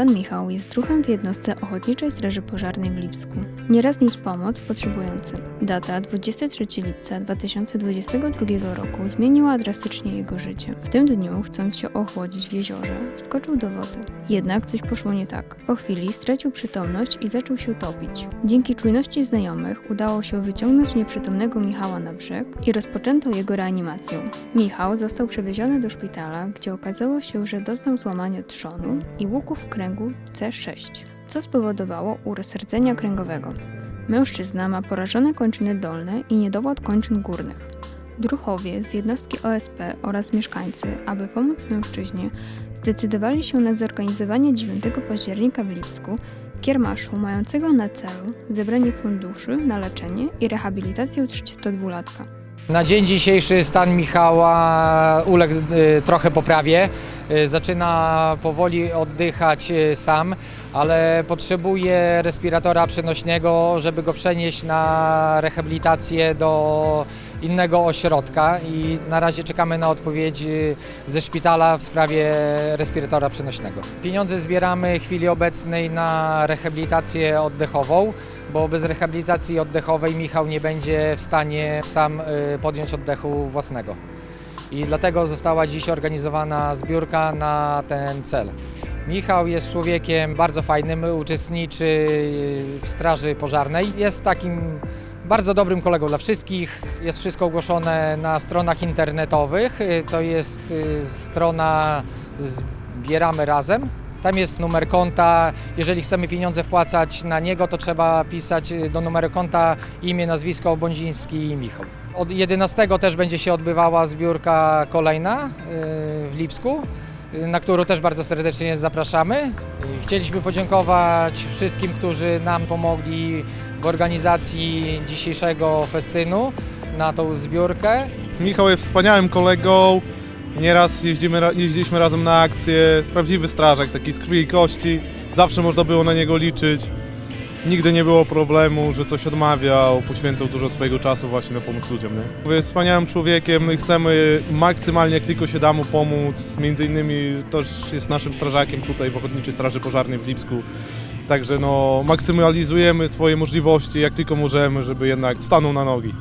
Pan Michał jest druhem w jednostce Ochotniczej Straży Pożarnej w Lipsku. Nieraz niósł pomoc potrzebującym. Data 23 lipca 2022 roku zmieniła drastycznie jego życie. W tym dniu, chcąc się ochłodzić w jeziorze, wskoczył do wody. Jednak coś poszło nie tak. Po chwili stracił przytomność i zaczął się topić. Dzięki czujności znajomych udało się wyciągnąć nieprzytomnego Michała na brzeg i rozpoczęto jego reanimację. Michał został przewieziony do szpitala, gdzie okazało się, że doznał złamania trzonu i łuku w kręgu C6, co spowodowało uraz rdzenia kręgowego. Mężczyzna ma porażone kończyny dolne i niedowład kończyn górnych. Druchowie z jednostki OSP oraz mieszkańcy, aby pomóc mężczyźnie, zdecydowali się na zorganizowanie 9 października w Lipsku kiermaszu mającego na celu zebranie funduszy na leczenie i rehabilitację 32-latka. Na dzień dzisiejszy stan Michała uległ y, trochę poprawie. Y, Zaczyna powoli oddychać y, sam, ale potrzebuje respiratora przenośnego, żeby go przenieść na rehabilitację do innego ośrodka i na razie czekamy na odpowiedź ze szpitala w sprawie respiratora przenośnego. Pieniądze zbieramy w chwili obecnej na rehabilitację oddechową, bo bez rehabilitacji oddechowej Michał nie będzie w stanie sam y, podjąć oddechu własnego. I dlatego została dziś organizowana zbiórka na ten cel. Michał jest człowiekiem bardzo fajnym, uczestniczy w Straży Pożarnej. Jest takim bardzo dobrym kolegą dla wszystkich. Jest wszystko ogłoszone na stronach internetowych. To jest y, strona Zbieramy Razem. Tam jest numer konta. Jeżeli chcemy pieniądze wpłacać na niego, to trzeba pisać y, do numeru konta imię, nazwisko Bądziński i Michał. Od 11 też będzie się odbywała zbiórka kolejna y, w Lipsku, y, na którą też bardzo serdecznie zapraszamy. Chcieliśmy podziękować wszystkim, którzy nam pomogli w organizacji dzisiejszego festynu na tą zbiórkę. Michał jest wspaniałym kolegą. Nieraz jeździmy, jeździliśmy razem na akcje. Prawdziwy strażak, taki z krwi i kości. Zawsze można było na niego liczyć. Nigdy nie było problemu, że coś odmawiał. Poświęcał dużo swojego czasu właśnie na pomoc ludziom. Nie? Jest wspaniałym człowiekiem i chcemy maksymalnie jak tylko się da mu pomóc. Między innymi też jest naszym strażakiem tutaj w Ochotniczej Straży Pożarnej w Lipsku. Także no, maksymalizujemy swoje możliwości jak tylko możemy, żeby jednak stanął na nogi.